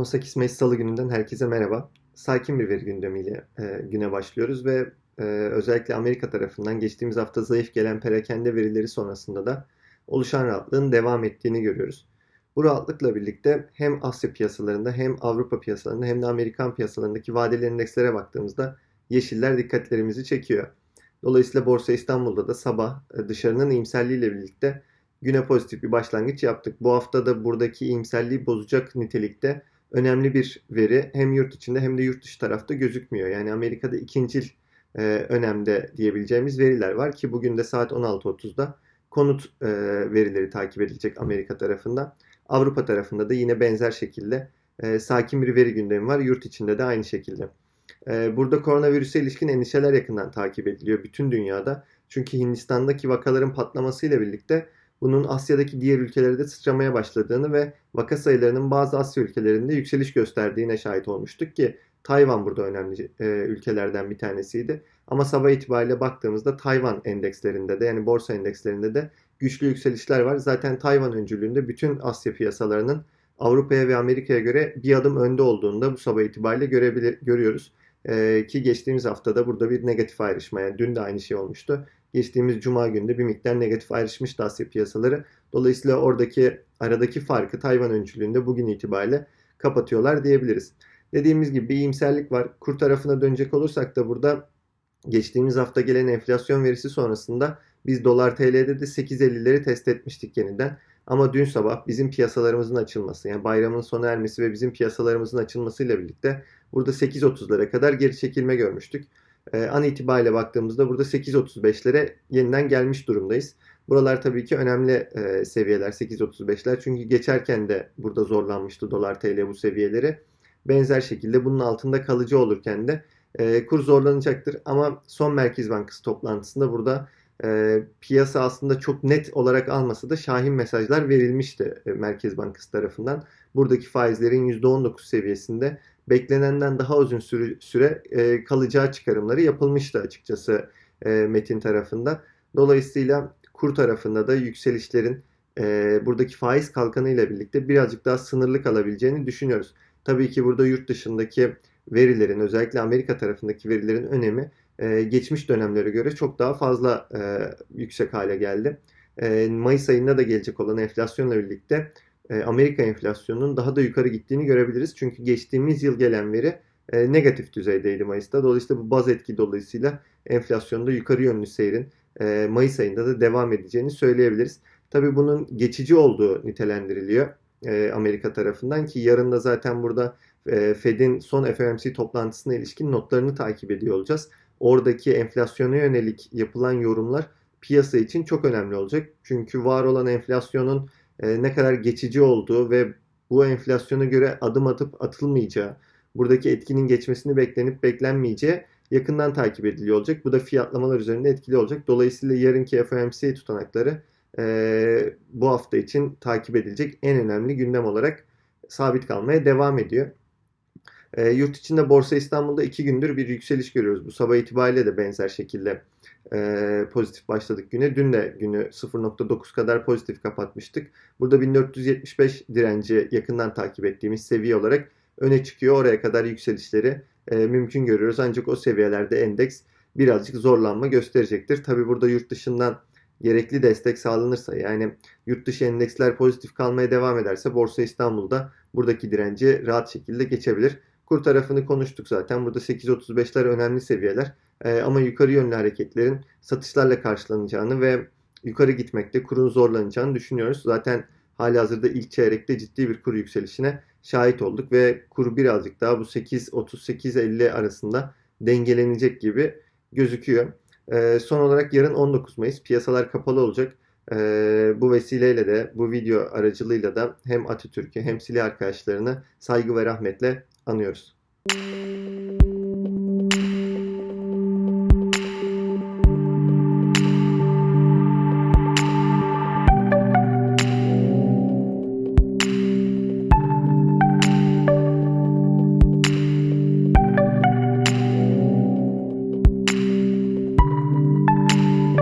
18 Mayıs Salı gününden herkese merhaba. Sakin bir veri gündemiyle e, güne başlıyoruz ve e, özellikle Amerika tarafından geçtiğimiz hafta zayıf gelen perakende verileri sonrasında da oluşan rahatlığın devam ettiğini görüyoruz. Bu rahatlıkla birlikte hem Asya piyasalarında hem Avrupa piyasalarında hem de Amerikan piyasalarındaki vadeli endekslere baktığımızda yeşiller dikkatlerimizi çekiyor. Dolayısıyla Borsa İstanbul'da da sabah e, dışarının iyimserliğiyle birlikte güne pozitif bir başlangıç yaptık. Bu hafta da buradaki iyimserliği bozacak nitelikte önemli bir veri hem yurt içinde hem de yurt dışı tarafta gözükmüyor. Yani Amerika'da ikincil e, önemde diyebileceğimiz veriler var ki bugün de saat 16.30'da konut e, verileri takip edilecek Amerika tarafında. Avrupa tarafında da yine benzer şekilde e, sakin bir veri gündemi var. Yurt içinde de aynı şekilde. E, burada koronavirüse ilişkin endişeler yakından takip ediliyor bütün dünyada. Çünkü Hindistan'daki vakaların patlamasıyla birlikte bunun Asya'daki diğer ülkelere de sıçramaya başladığını ve vaka sayılarının bazı Asya ülkelerinde yükseliş gösterdiğine şahit olmuştuk ki Tayvan burada önemli e, ülkelerden bir tanesiydi. Ama sabah itibariyle baktığımızda Tayvan endekslerinde de yani borsa endekslerinde de güçlü yükselişler var. Zaten Tayvan öncülüğünde bütün Asya piyasalarının Avrupa'ya ve Amerika'ya göre bir adım önde olduğunu da bu sabah itibariyle görebilir, görüyoruz. Ee, ki geçtiğimiz haftada burada bir negatif ayrışma yani dün de aynı şey olmuştu geçtiğimiz cuma günde bir miktar negatif ayrışmıştı Asya piyasaları. Dolayısıyla oradaki aradaki farkı Tayvan öncülüğünde bugün itibariyle kapatıyorlar diyebiliriz. Dediğimiz gibi bir iyimserlik var. Kur tarafına dönecek olursak da burada geçtiğimiz hafta gelen enflasyon verisi sonrasında biz dolar TL'de de 8.50'leri test etmiştik yeniden. Ama dün sabah bizim piyasalarımızın açılması yani bayramın sona ermesi ve bizim piyasalarımızın açılmasıyla birlikte burada 8.30'lara kadar geri çekilme görmüştük. E, an itibariyle baktığımızda burada 8.35'lere yeniden gelmiş durumdayız. Buralar tabii ki önemli e, seviyeler 8.35'ler. Çünkü geçerken de burada zorlanmıştı dolar TL bu seviyeleri. Benzer şekilde bunun altında kalıcı olurken de e, kur zorlanacaktır. Ama son Merkez Bankası toplantısında burada e, piyasa aslında çok net olarak almasa da şahin mesajlar verilmişti e, Merkez Bankası tarafından. Buradaki faizlerin %19 seviyesinde beklenenden daha uzun süre, süre e, kalacağı çıkarımları yapılmıştı açıkçası e, Metin tarafında. Dolayısıyla kur tarafında da yükselişlerin e, buradaki faiz kalkanıyla birlikte birazcık daha sınırlı kalabileceğini düşünüyoruz. Tabii ki burada yurt dışındaki verilerin özellikle Amerika tarafındaki verilerin önemi e, geçmiş dönemlere göre çok daha fazla e, yüksek hale geldi. E, Mayıs ayında da gelecek olan enflasyonla birlikte Amerika enflasyonunun daha da yukarı gittiğini görebiliriz. Çünkü geçtiğimiz yıl gelen veri e, negatif düzeydeydi Mayıs'ta. Dolayısıyla bu baz etki dolayısıyla enflasyonda yukarı yönlü seyrin e, Mayıs ayında da devam edeceğini söyleyebiliriz. Tabii bunun geçici olduğu nitelendiriliyor Amerika tarafından ki yarın da zaten burada Fed'in son FOMC toplantısına ilişkin notlarını takip ediyor olacağız. Oradaki enflasyona yönelik yapılan yorumlar piyasa için çok önemli olacak. Çünkü var olan enflasyonun e, ne kadar geçici olduğu ve bu enflasyona göre adım atıp atılmayacağı, buradaki etkinin geçmesini beklenip beklenmeyeceği yakından takip ediliyor olacak. Bu da fiyatlamalar üzerinde etkili olacak. Dolayısıyla yarınki FOMC tutanakları e, bu hafta için takip edilecek en önemli gündem olarak sabit kalmaya devam ediyor. E, yurt içinde Borsa İstanbul'da iki gündür bir yükseliş görüyoruz. Bu sabah itibariyle de benzer şekilde e, pozitif başladık güne. Dün de günü 0.9 kadar pozitif kapatmıştık. Burada 1475 direnci yakından takip ettiğimiz seviye olarak öne çıkıyor. Oraya kadar yükselişleri e, mümkün görüyoruz. Ancak o seviyelerde endeks birazcık zorlanma gösterecektir. Tabi burada yurt dışından gerekli destek sağlanırsa yani yurt dışı endeksler pozitif kalmaya devam ederse Borsa İstanbul'da buradaki direnci rahat şekilde geçebilir. Kur tarafını konuştuk zaten. Burada 8.35'ler önemli seviyeler. E, ama yukarı yönlü hareketlerin satışlarla karşılanacağını ve yukarı gitmekte kurun zorlanacağını düşünüyoruz. Zaten hali hazırda ilk çeyrekte ciddi bir kur yükselişine şahit olduk ve kur birazcık daha bu 8.38-50 arasında dengelenecek gibi gözüküyor. E, son olarak yarın 19 Mayıs piyasalar kapalı olacak. E, bu vesileyle de bu video aracılığıyla da hem Atatürk'ü hem silah arkadaşlarını saygı ve rahmetle anıyoruz.